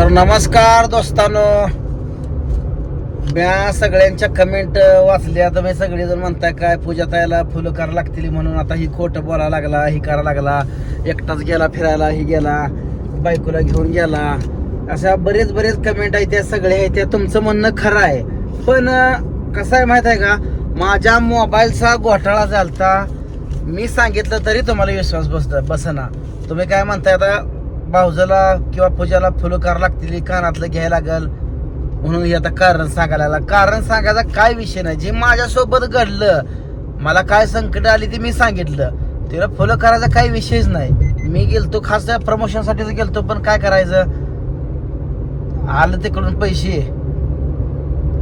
तर नमस्कार दोस्तानो. म्या सगळ्यांच्या कमेंट वाचल्या तर मी सगळेजण म्हणताय काय पूजा तायला फुलं करा लागतील म्हणून आता ही खोटं बोलायला लागला ही करायला लागला. एकटाच गेला फिरायला ही गेला बायकोला घेऊन गेला. अशा बरेच बरेच कमेंट आहेत त्या सगळ्या आहेत त्या. तुमचं म्हणणं खरं आहे. पण कसं आहे माहीत आहे का? माझ्या मोबाईलचा घोटाळा झालता. मी सांगितलं तरी तुम्हाला विश्वास बस बसना. तुम्ही काय म्हणताय आता? भाऊजाला किंवा पूजाला फुलं करावं लागतील कानातलं घ्यायला लागल. म्हणून हे आता कारण सांगायला लागला. कारण सांगायचा काय विषय नाही. जे माझ्यासोबत घडलं मला काय संकट आली ते मी सांगितलं. तिला फुलं करायचा काही विषयच नाही. मी गेलतो खास प्रमोशनसाठीच गेलतो पण काय करायचं? आलं तिकडून पैसे.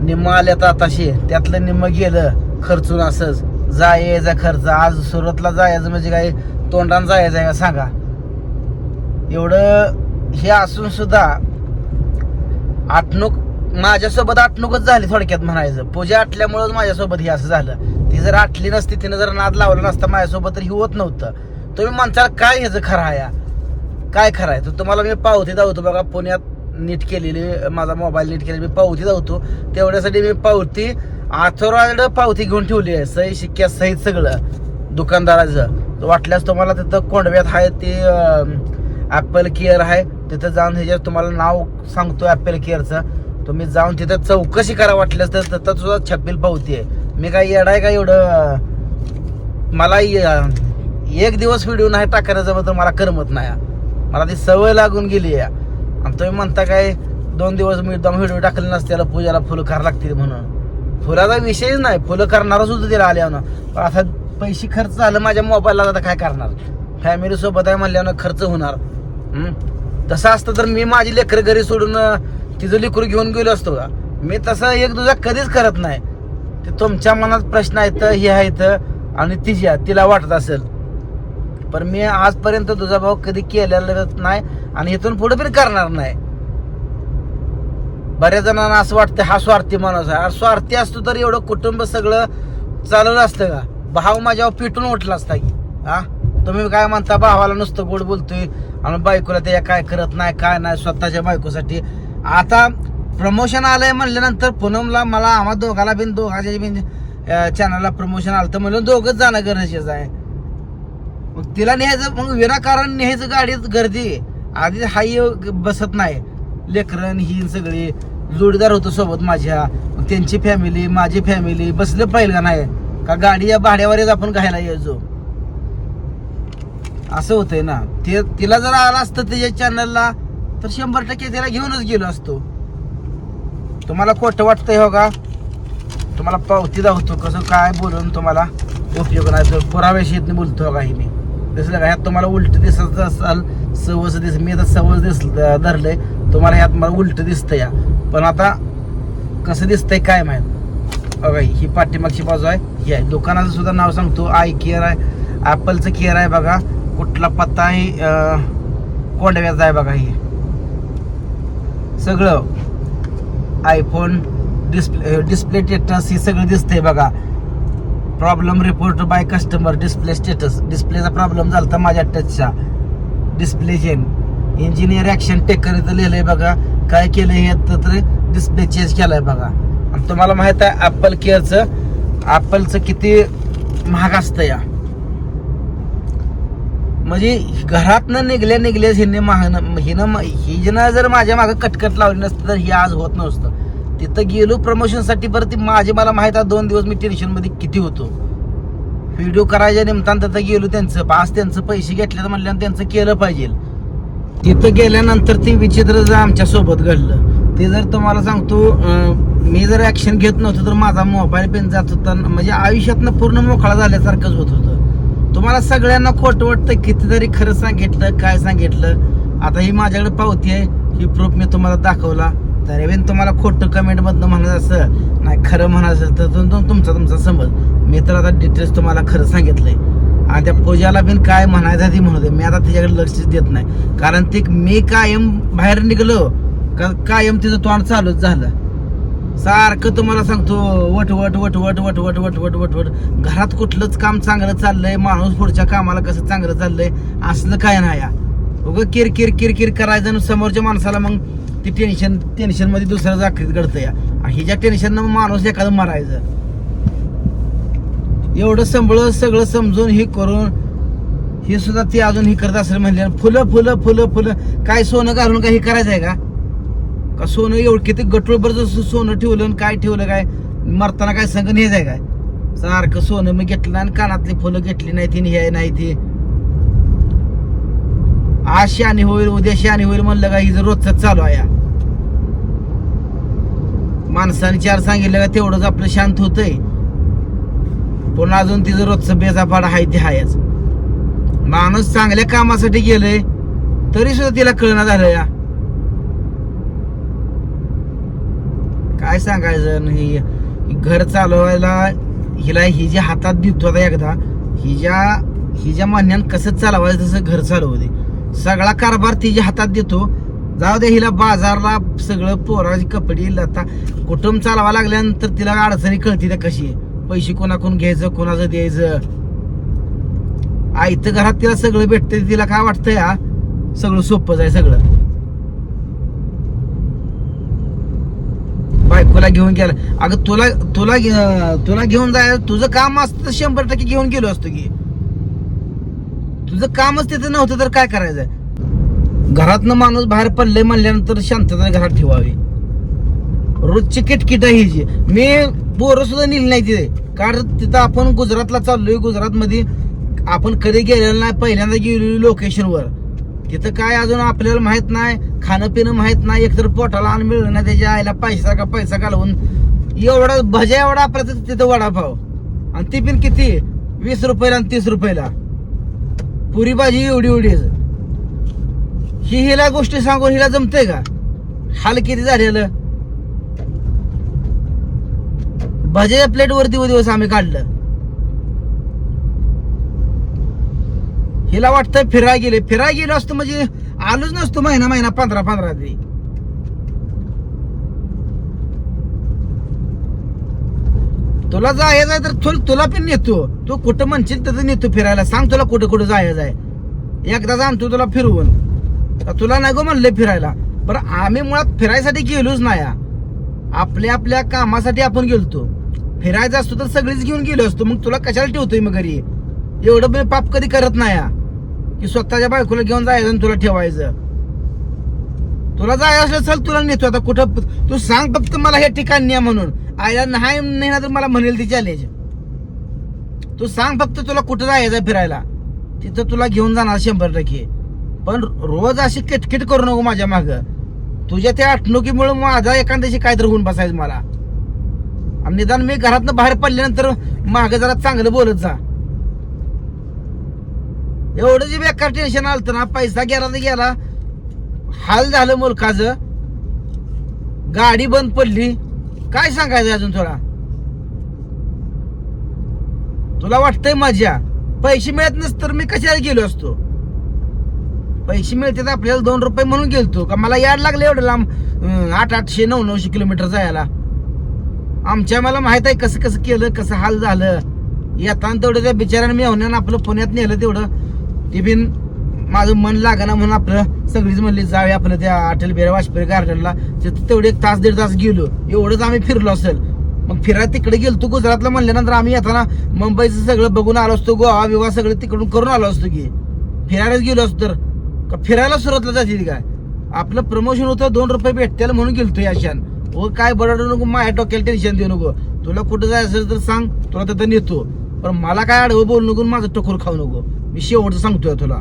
निम्म तर आताशे त्यातलं निम्म गेलं खर्चून असंच. जायचा खर्च. आज सुरतला जायचं म्हणजे काय? तोंडान जायचं आहे का? सांगा. एवढं हे असून सुद्धा आटणूक माझ्यासोबत आटणूकच झाली थोडक्यात म्हणायचं. पूजा आटल्यामुळेच माझ्यासोबत हे असं झालं. ती जर आटली नसती तिनं जर नाद लावला नसता माझ्यासोबत तर हे होत नव्हतं. तुम्ही म्हणताल काय ह्याचं खरं आहे या? काय खरं आहे? तर तुम्हाला मी पावती दावतो बघा पुण्यात नीट केलेली माझा मोबाईल नीट केलेली मी पावती दावतो. तेवढ्यासाठी मी पावती आथोराड पावती घेऊन ठेवली आहे. सही शिक्क्या सहित सगळं. दुकानदाराचं. वाटल्यास तुम्हाला तिथं कोंडव्यात आहे ते ॲपल केअर आहे तिथं जाऊन ह्याच्यात तुम्हाला नाव सांगतो ॲपल केअरचं तुम्ही जाऊन तिथं चौकशी करा वाटल्यास तर तिथं सुद्धा छप्पील पावती आहे. मी काय येडाय का एवढं? मला य- एक दिवस व्हिडिओ नाही टाकायचं तर मला करमत नाही. मला ती सवय लागून गेली आहे. आणि तुम्ही म्हणता काय दोन दिवस मी एकदम व्हिडिओ टाकले नसते त्याला पूजाला फुलं करावं लागतील म्हणून. फुलाचा विषयच नाही फुलं करणारच होतं तिला आल्यानं पण आता पैसे खर्च झालं माझ्या मोबाईलला आता काय करणार? फॅमिलीसोबत आहे म्हणल्यानं खर्च होणार. हम्म? तसं असतं तर मी माझी लेकरं घरी सोडून तिचं लेकरू घेऊन गेलो असतो का? मी तसं एक दुजा कधीच करत नाही. ते तुमच्या मनात प्रश्न आहेत हे आहेत आणि तिच्या तिला वाटत असेल. पण मी आजपर्यंत तुझा भाऊ कधी केलेला नाही आणि इथून पुढे पण करणार नाही. बऱ्याच जणांना असं वाटतं हा स्वार्थी माणूस आहे. स्वार्थी असतो तर एवढं कुटुंब सगळं चालवलं असतं का? भाव माझ्यावर पिटून उठला असता की. हा? तुम्ही काय म्हणता भावाला नुसतं गोड बोलतोय? आणि बायकोला ते काय करत नाही काय नाही स्वतःच्या बायकोसाठी. आता प्रमोशन आलंय म्हणल्यानंतर पूनमला मला आम्हा दोघाला बिन दोघाच्या बिन चॅनलला प्रमोशन आलं तर म्हणलं दोघंच जाणं गरजेचं आहे. मग तिला न्यायचं मग विनाकारण न्यायचं गाडीत गर्दी आधी हाय बसत नाही. लेकरण ही सगळी जोडीदार होतो सोबत माझ्या. मग त्यांची फॅमिली माझी फॅमिली बसलं पाहिजे का नाही? का गाडी या भाड्यावरच आपण घ्यायला यायचो? असं होतंय ना. ते तिला जर आला असतं त्याच्या चॅनलला तर शंभर टक्के तिला घेऊनच गेलो असतो. तुम्हाला खोटं वाटतंय हो का? तुम्हाला पावती दाखवतो कसं काय बोलून तुम्हाला उपयोग नाही. तो पुराव्याशी बोलतो हो काही मी. दिसलं का? ह्यात तुम्हाला उलट दिसत असाल सवस दिस मी आता सवस दिस धरलंय. तुम्हाला ह्यात मला उलट दिसतं या. पण आता कसं दिसतंय काय माहीत? बघा हो ही पाठीमागची बाजू आहे. ही आहे. दुकानाचं सुद्धा नाव सांगतो. आय केअर आहे. ॲपलचं केअर आहे बघा. कुठला पत्ता आहे? कोंडव्याचा आहे बघा हे. सगळं आयफोन डिस्प्ले डिस्प्ले स्टेटस हे सगळं दिसतंय बघा. Problem report by customer display status डिस्प्लेचा problem झाला माझ्या टचचा डिस्प्ले जेन इंजिनियर ॲक्शन टेकर इथं लिहिलंय बघा. काय केलं हे तर डिस्प्ले चेंज केलाय बघा. आणि तुम्हाला माहीत आहे ॲपल केअरचं ॲपलचं किती महाग असतं या. म्हणजे घरातनं निघल्या निघल्या हिने महान हिनं हिनं जर माझ्या मागं कटकट लावली नसतं तर हे आज होत नसतं. तिथं गेलो प्रमोशनसाठी परत ती माझी मला माहीत आहे दोन दिवस मी टेन्शनमध्ये किती होतो. व्हिडिओ करायच्या निमतान तिथं गेलो त्यांचं आज त्यांचं पैसे घेतले तर म्हणल्यानं त्यांचं केलं पाहिजे. तिथं गेल्यानंतर ते विचित्र जर आमच्यासोबत घडलं. ते जर तुम्हाला सांगतो मी जर ॲक्शन घेत नव्हतो तर माझा मोबाईल पेन जात होता. म्हणजे आयुष्यातनं पूर्ण मोकळा झाल्यासारखंच होत होतं. तुम्हाला सगळ्यांना खोटं वाटतं कितीतरी खरं सांगितलं काय सांगितलं. आता ही माझ्याकडे पावती आहे ही प्रूफ मी तुम्हाला दाखवला. तरी बीन तुम्हाला खोटं कमेंटमधनं म्हणत असं नाही खरं म्हणायचं तर तुम- तुमचा तुमचा समज मी तर आता डिटेल्स तुम्हाला खरं सांगितलंय. आणि त्या पूजाला बिन काय म्हणायचं ती म्हणू दे. मी आता तिच्याकडे लक्षच देत नाही. कारण ती मी कायम बाहेर निघलो का कायम तिचं तोंड चालूच झालं. सारखं तुम्हाला सांगतो वटवट वटवट वट वट वट घरात कुठलंच काम चांगलं चाललंय माणूस पुढच्या कामाला कसं चांगलं चाललंय असलं काय नाही या उगं किर किर किर किर करायचं आणि समोरच्या माणसाला मग ती टेन्शन टेन्शनमध्ये दुसऱ्या जाखरीत घडतं या आणि ज्या टेन्शन माणूस एखादं मारायचं. एवढं संभळ सगळं समजून हे करून हे सुद्धा ते अजून हे करत असेल म्हणले फुलं फुलं फुलं फुलं. काय सोनं घालून काय करायचं आहे का? का सोनं एवढं किती गटोळभर जसं सोनं ठेवलं आणि काय ठेवलं काय? मरताना काय सांगून हे जाय काय? सारखं सोनं मी घेतलं आणि कानातली फुलं घेतली नाही ती हे नाही ती. आज शानी होईल उद्या शानी होईल म्हणलं का हिचं रोजच चालू आहे माणसाने चार सांगितलं का तेवढंच आपलं शांत होतंय. पण अजून तिचं रोजचं बेजापाड आहे ते हायच माणूस चांगल्या कामासाठी गेलंय तरी सुद्धा तिला कळना झालं या. काय सांगायचं ही घर चालवायला हिला हि जे हातात देतो आता एकदा हिच्या हिच्या मान्यान कसं चालवायचं तसं घर चालवते सगळा कारभार तिच्या हातात देतो जाऊ दे हिला बाजारला सगळं पोराची कपडे लता कुटुंब चालवा लागल्यानंतर तिला अडचणी कळते त्या कशी? पैसे कोणाकडून घ्यायचं कोणाचं द्यायचं? आईतं घरात तिला सगळं भेटतं तिला काय वाटतंय हा? सगळं सोपं जाय सगळं. बायकोला घेऊन गेला. अगं तुला तुला तुला घेऊन जाय तुझं काम असतं तर शंभर टक्के घेऊन गेलो असतो की. तुझं कामच तिथं नव्हतं तर काय करायचं घरातनं माणूस बाहेर पडले म्हणल्यानंतर शांतता घरात ठेवावी. रोजची किटकिट आहे जी मी पोरं सुद्धा नेली नाही तिथे. कारण तिथं आपण गुजरातला चाललोय गुजरातमध्ये आपण कधी गेलेलो नाही पहिल्यांदा गेलेलो लोकेशनवर तिथं काय अजून आपल्याला माहीत नाही खाणं पिणं माहीत नाही एकतर पोटाला अन्न मिळलं नाही त्याच्या आईला पैसा का पैसा घालवून. एवढा भजा एवढा आपला तिथं वडापाव. आणि ती पण किती? वीस रुपयाला आणि तीस रुपयाला. पुरी भाजी एवढी एवढीच ही हिला गोष्टी सांगून हिला जमते का? हाल किती झालेलं? भजे प्लेट वरती दिवस आम्ही काढलं. हिला वाटतं फिराय गेले. फिराय गेलो असतो म्हणजे आलोच नसतो महिना महिना पंधरा पंधरा ते तुला जायचं आहे तर तुला तुला पण नेतो. तू कुठं म्हणशील तसं नेतो फिरायला. सांग तुला कुठं कुठं जायचं आहे. एकदा जाणतो तुला फिरवून. तुला नाही गो म्हणलं फिरायला. बरं आम्ही मुळात फिरायसाठी गेलोच नाही आपल्या आपल्या कामासाठी आपण गेलतो. फिरायचं असतो तर सगळीच घेऊन गेलो असतो. मग तुला कशाला ठेवतोय मग घरी? एवढं मी पाप कधी करत नाही की स्वतःच्या बायकोला घेऊन जायचं आणि तुला ठेवायचं. तुला जायचं असलं चल तुला नेतो. आता कुठं तू सांग फक्त मला हे ठिकाण न्या म्हणून. आईला नाही नाही ना तर मला म्हणेल ती चॅलेंज तू सांग फक्त तुला कुठं जायचं फिरायला. तिथं तुला घेऊन जाणार शंभर टक्के. पण रोज अशी किटकिट करू नको माझ्या माग. तुझ्या त्या अटणुकीमुळे माझा एखाद्याशी काहीतरी होऊन बसायचं मला. आणि निदान मी घरातनं बाहेर पडल्यानंतर मागं जरा चांगलं बोलत जा. एवढं जे बेकार टेन्शन आलं ना पैसा गेला तर गेला. हाल झालं मुलकाच गाडी बंद पडली. काय सांगायचं अजून थोडा तुला वाटतंय मजा. पैसे मिळत नस तर मी कशाला गेलो असतो? पैसे मिळतात आपल्याला दोन रुपये म्हणून गेलतो. का मला याड लागले एवढं लांब? आठ आठशे नऊ नऊशे किलोमीटर जायला. आमच्या मला माहीत आहे कसं कसं केलं कसं हाल झालं. येताना तेवढं त्या बिचाराने मी होण्यानं आपलं पुण्यात नेलं तेवढं. ते बिन माझं मन लागना म्हणून आपलं सगळीच म्हणली जाऊया आपलं त्या अटल बिहारी वाजपेयी गार्डनला तिथं तेवढे एक तास दीड तास गेलो. एवढंच आम्ही फिरलो असेल. मग फिरायला तिकडे गेलतो गुजरातला म्हणल्यानंतर आम्ही येताना मुंबईचं सगळं बघून आलो असतो गोवा विवाह सगळं तिकडून करून आलो असतो की. फिरायलाच गेलो असतो तर. का फिरायला सुरुवातला जायची काय? आपलं प्रमोशन होतं दोन रुपये भेटतील म्हणून गेलतो याशान हो काय बरडू नको माझ्या डोक्याला टेन्शन देऊ नको. तुला कुठं जायचं असेल तर सांग तुला तिथं नेतो. पण मला काय आडवं बोलू नको माझं टकोर खाऊ नको. मी शेवटचं सांगतोय तुला